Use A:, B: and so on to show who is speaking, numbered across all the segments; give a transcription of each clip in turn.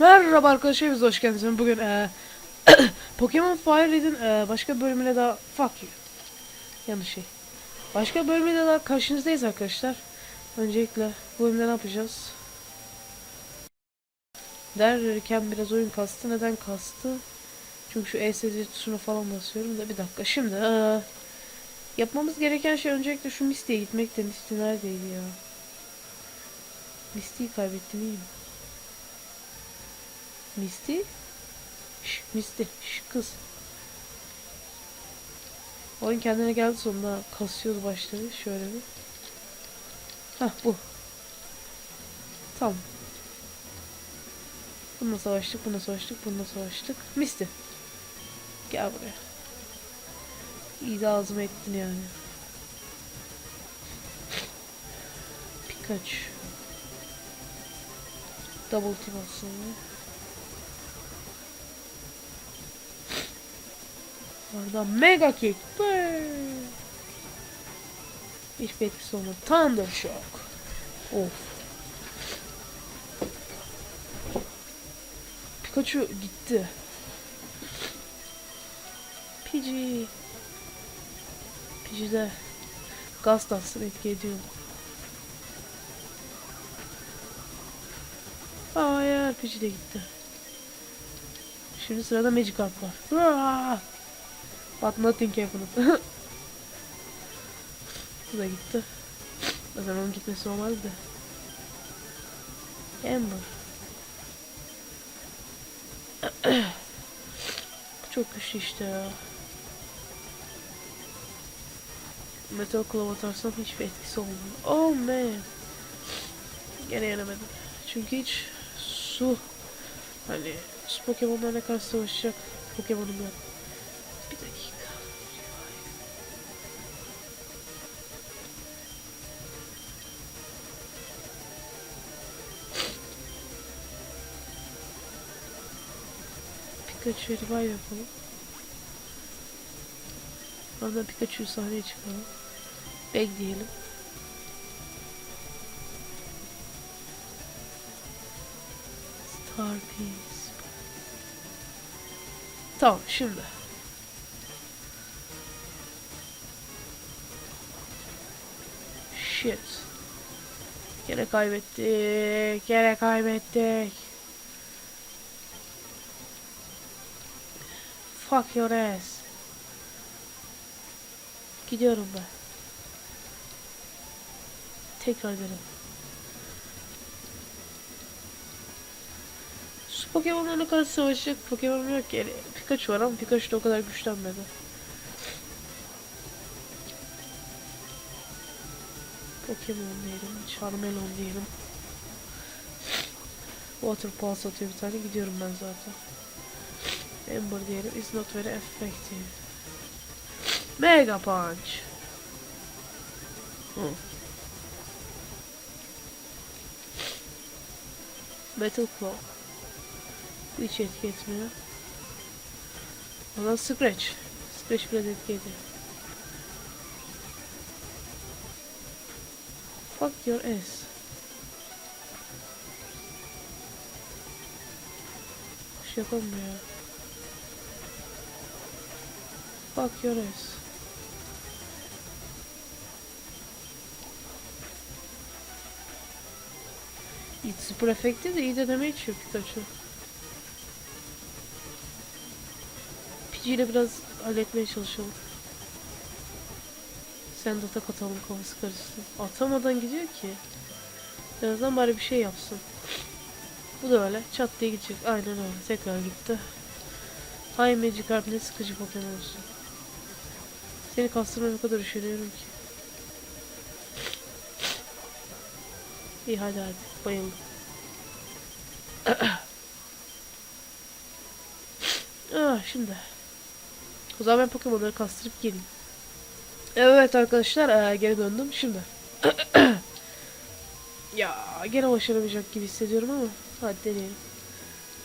A: Merhaba arkadaşlar biz hoş geldiniz. Bugün eee Pokemon Fire Red'in eee, başka bölümüne daha fuck you. Yanlış şey. Başka bölümüne daha karşınızdayız arkadaşlar. Öncelikle bu bölümde ne yapacağız? Derken biraz oyun kastı. Neden kastı? Çünkü şu ESC tuşuna falan basıyorum da bir dakika. Şimdi eee, yapmamız gereken şey öncelikle şu Misty'ye gitmek de Misty neredeydi ya? Misty'yi kaybettim iyi mi? Misty? Şş, Misty. Şş, kız. Oyun kendine geldi sonunda kasıyordu başladı. Şöyle bir. Hah bu. Tamam. Bununla savaştık, bununla savaştık, bununla savaştık. Misty. Gel buraya. İyi de ağzıma ettin yani. Pikachu. Double team aslında. Orada mega kick. Bıı. Hiçbir etkisi. Thunder Shock. Of. Pikachu gitti. Pidgey. Pidgey'de gaz dansını etki ediyor. Hayır Pidgey de gitti. Şimdi sırada Magikarp var. Hurrah! But nothing happened. Bu da gitti. Zaten onun gitmesi de. Amber. Çok güçlü işte ya. Metal Claw atarsam hiçbir etkisi olmuyor. Oh man. Gene yenemedim. Çünkü hiç su hani su Pokemon'larla karşı savaşacak Pokemon'um yok. Pikachu revive yapalım. Oradan Pikachu'yu sahneye çıkaralım. Bekleyelim. Star Piece. Tamam şimdi. Shit. Gene kaybettik. Gene kaybettik. Fuck your ass. Gidiyorum ben. Tekrar denedim. Su Pokemon'larla karşı savaşacak Pokemon yok yani. Pikachu var ama Pikachu da o kadar güçlenmedi. Pokemon diyelim, Charmelon diyelim. Water Pulse atıyor bir tane gidiyorum ben zaten. Ember diyelim, is not very effective. Mega Punch. Hı. Metal Claw. Bu hiç etki etmiyor. O zaman Scratch. Scratch biraz etki ediyor. Fuck your ass. Bir şey yapamıyor. Fuck your ass. İyi super efekti de iyi de demeye içiyor Pikachu. Pidgey ile biraz halletmeye çalışalım. Sen de atak atalım kafası karışsın. Atamadan gidiyor ki. Birazdan bari bir şey yapsın. Bu da öyle. Çat diye gidecek. Aynen öyle. Tekrar gitti. Hay Magikarp ne sıkıcı Pokemon olsun. Seni kastırmaya o kadar üşeniyorum ki. İyi hadi hadi. Bayıldım. ah şimdi. O zaman ben Pokemon'ları kastırıp geleyim. Evet arkadaşlar ee, geri döndüm. Şimdi. ya gene başaramayacak gibi hissediyorum ama hadi deneyelim.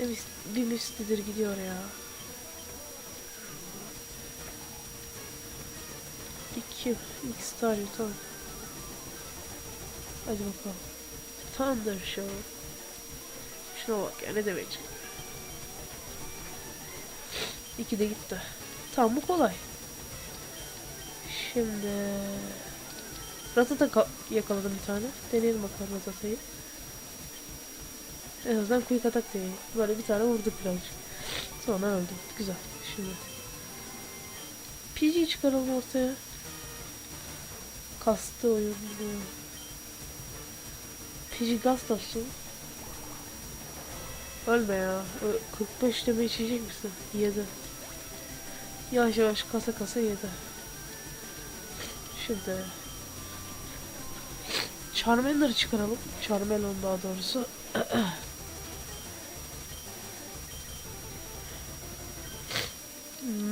A: Bir, bir mistidir gidiyor ya. İki, iki star tamam. Hadi bakalım. Thunder Show. Şuna bak ya ne demek. İki de gitti. Tamam bu kolay. Şimdi Ratata ka- yakaladım bir tane. Deneyelim bakalım Ratata'yı. En azından quick attack diye. Böyle bir tane vurduk birazcık. Sonra öldü. Güzel. Şimdi. PG çıkaralım ortaya. Kastı oyuncu. PG gaz olsun. Ölme ya. Ö- 45 deme içecek misin? Yedi. Yavaş yavaş kasa kasa yedi. Şimdi Charmander'ı çıkaralım. Charmelon daha doğrusu.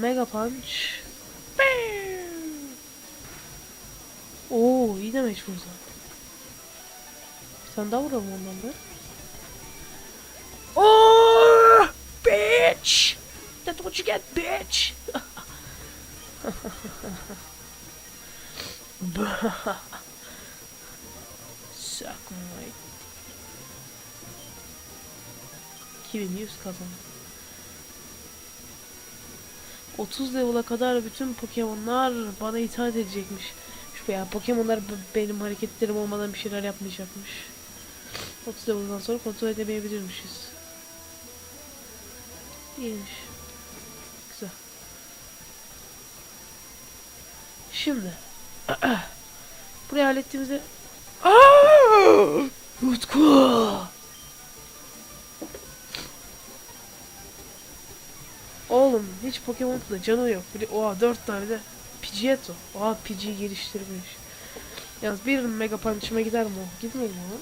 A: Mega Punch. Oo iyi demeç burada. Bir tane daha vuralım ondan da. Oh, bitch! That's what you get, bitch! Suck my... 2100 kazandı. 30 level'a kadar bütün Pokemon'lar bana itaat edecekmiş. Ya Pokemon'lar benim hareketlerim olmadan bir şeyler yapmayacakmış. 30 level'dan sonra kontrol edemeyebilirmişiz. İyiymiş. Güzel. Şimdi. Buraya hallettiğimizde... Utku! Oğlum hiç Pokemon'da canı yok. Oha 4 tane de Pidgeotto. Oha Pidgey geliştirmiş. Yalnız bir Mega Punch'ıma gider mi o? Gitmedi mi o?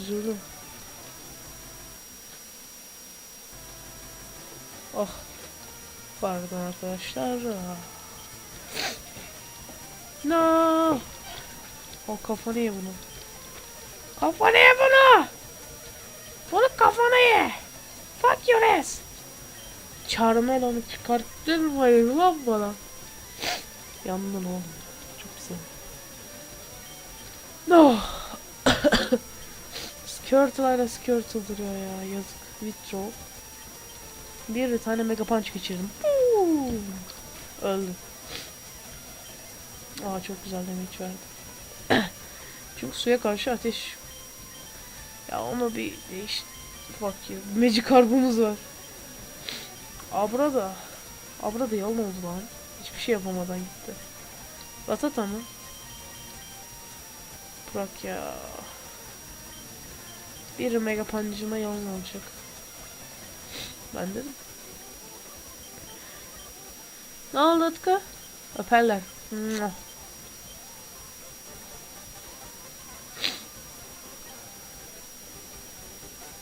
A: Üzüldüm. Oh. Pardon arkadaşlar. Ah. No. O kafanı ye bunu. Kafanı ye bunu. Bunu kafanı ye. Fuck your ass. Charmelon'u çıkarttırmayın lan bana. Yandın oğlum. Çok güzel. No. Skirtle ile Skirtle duruyor ya. Yazık. Withdraw. Bir tane Mega Punch geçirdim. Boom. Öldü. Aa çok güzel demek verdi. Çünkü suya karşı ateş. Ya ona bir değiş... Bak ya. Magikarp'ımız var. Abra da. Abra da yalan oldu lan. Hiçbir şey yapamadan gitti. Ratata mı? Bırak ya. Bir mega pancıma yalan olacak. Ben dedim. Ne oldu Utku? Öperler.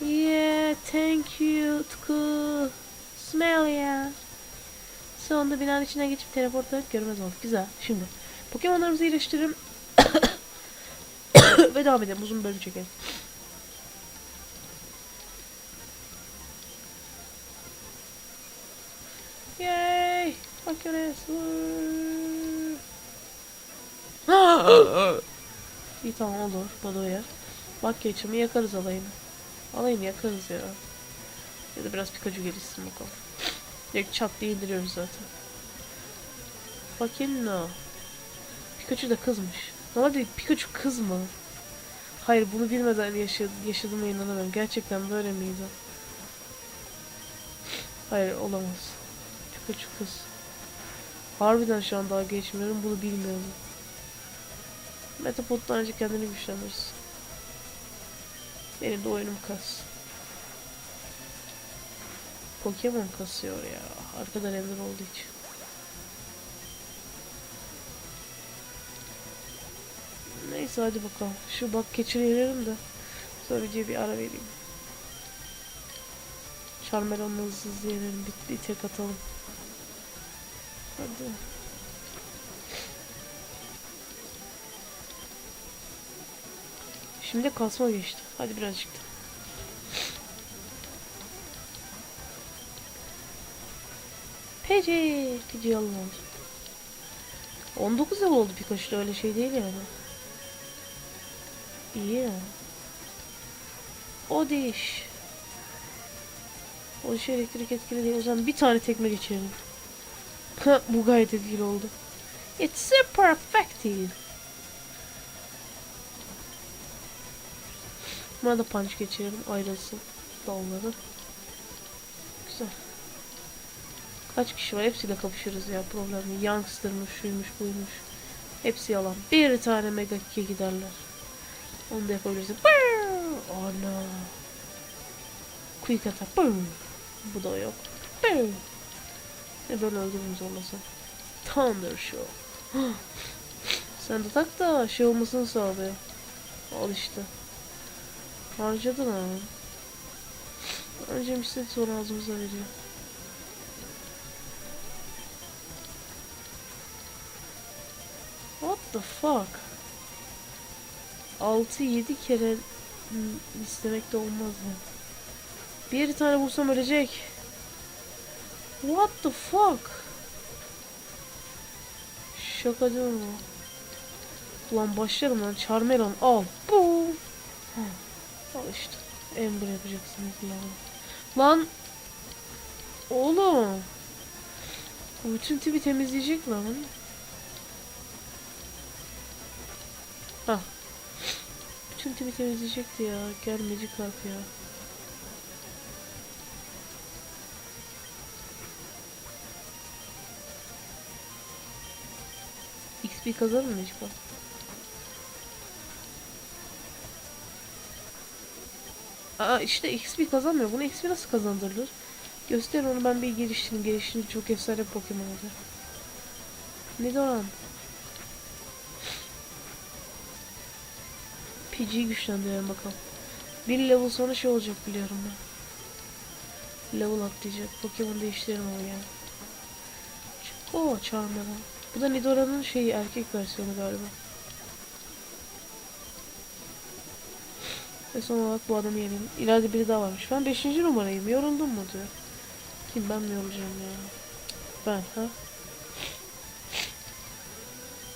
A: Yeah, thank you Utku. Smell ya. Sonunda binanın içinden geçip teleport olup görmez olduk. Güzel. Şimdi Pokemon'larımızı iyileştirelim. Ve devam edelim. Uzun bölüm çekelim. Yay! Ass. Woo. İyi tamam olur. Badoya. Bak geçimi yakarız alayını. Alayını yakarız ya. Ya da biraz Pikachu gelişsin bakalım. Direkt çat diye indiriyoruz zaten. Fucking no. Pikachu da kızmış. Normalde Pikachu kız mı? Hayır bunu bilmeden yaşa yaşadığıma inanamıyorum. Gerçekten böyle miydi? Hayır olamaz. Pikachu kız. Harbiden şu an daha geçmiyorum. Bunu bilmiyorum. Metapod'dan önce kendini güçlendirsin. Benim de oyunum kas. Pokemon kasıyor ya. Arkadan Ender olduğu için. Neyse hadi bakalım. Şu bak yenelim de. Sonra videoya bir ara vereyim. Charmelon'la hızlı hızlı yenelim. Bir, bir tek atalım. Hadi. Şimdi kasma geçti. Hadi birazcık da. Peki. Peki alın oldu. 19 yıl oldu Pikachu'da öyle şey değil yani. İyi ya. O diş. O diş elektrik etkili değil. O zaman bir tane tekme geçirelim. Bu gayet etkili oldu. It's super effective. Buna da punch geçirelim. Ayrılsın dalları. Kaç kişi var? Hepsiyle kapışırız ya problem değil. Youngster'mış, şuymuş, buymuş. Hepsi yalan. Bir tane Mega Kick'e giderler. Onu da yapabilirsin. Ana. Quick attack. Boom. Bu da yok. Boom. Ne böyle öldürürüm zorlasın. Thunder Show. Sen de tak da şey olmasını sağlıyor. Al işte. Harcadın ha. Harcamışsın sonra ağzımıza veriyor. The fuck? 6-7 kere istemek de olmaz ya. Bir tane vursam ölecek. What the fuck? Şaka diyorum ya. Ulan başlarım lan. Charmelan al. Boom. Al işte. Ember yapacaksınız lan. Lan. Oğlum. Bu bütün tipi temizleyecek lan. Hah. Bütün tipi temizleyecekti ya. Gel Magikarp ya. XP kazanır mı Magikarp? Aa işte XP kazanmıyor. Bunu XP nasıl kazandırılır? Göster onu ben bir geliştireyim. Geliştirince çok efsane bir Pokemon olacak. PG'yi güçlendirelim bakalım. Bir level sonra şey olacak biliyorum ben. Level atlayacak. Pokemon değiştirelim onu yani. Oo Charmander. Bu da Nidora'nın şeyi erkek versiyonu galiba. Ve son olarak bu adamı yenelim. İleride biri daha varmış. Ben 5. numarayım. Yoruldun mu diyor. Kim ben mi yorulacağım ya? Ben ha?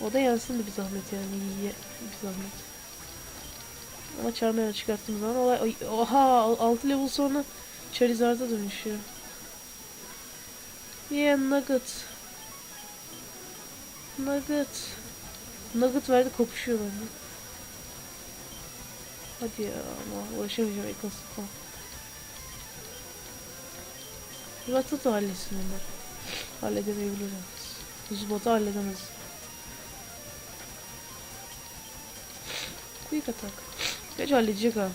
A: O da yansın da bir zahmet yani. İyi bir zahmet. Ama Charmander çıkarttığım zaman olay... Ay, Oha! 6 level sonra Charizard'a dönüşüyor. Yeah Nugget. Nugget. Nugget verdi kopuşuyor bende. Hadi ya ama uğraşamayacağım falan. Ratat'ı halletsin onlar. Halledemeyebiliriz. Zubat'ı halledemez. Quick attack. Geç halledecek ha.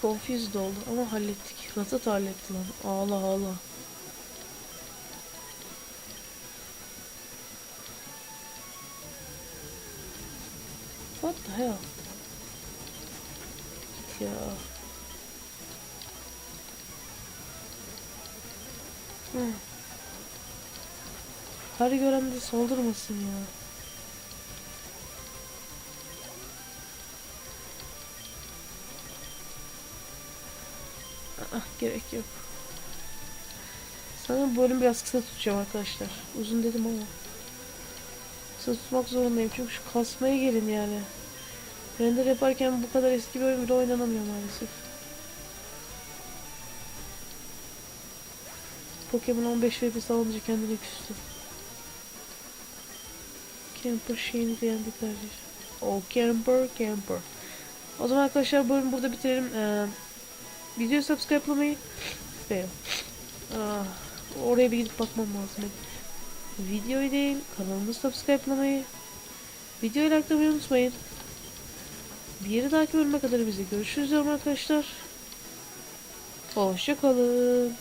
A: Confused oldu ama hallettik. Ratat halletti lan. Ağla ağla. What the hell? Git ya. Hı. Her gören de saldırmasın ya. Ah gerek yok. Sanırım bölüm biraz kısa tutacağım arkadaşlar. Uzun dedim ama. Kısa tutmak zorundayım çünkü şu kasmaya gelin yani. Render yaparken bu kadar eski oyun bile oynanamıyor maalesef. Pokemon 15 FPS alınca kendine küstü. Camper şeyini beğendik kardeş. O Camper Camper. O zaman arkadaşlar bu bölümü burada bitirelim. Ee, videoyu subscribe'lamayı ve ah, oraya bir gidip bakmam lazım. Videoyu değil, kanalımı subscribe'lamayı, videoyu likelamayı unutmayın. Bir dahaki bölüme kadar bize görüşürüz arkadaşlar. Hoşçakalın.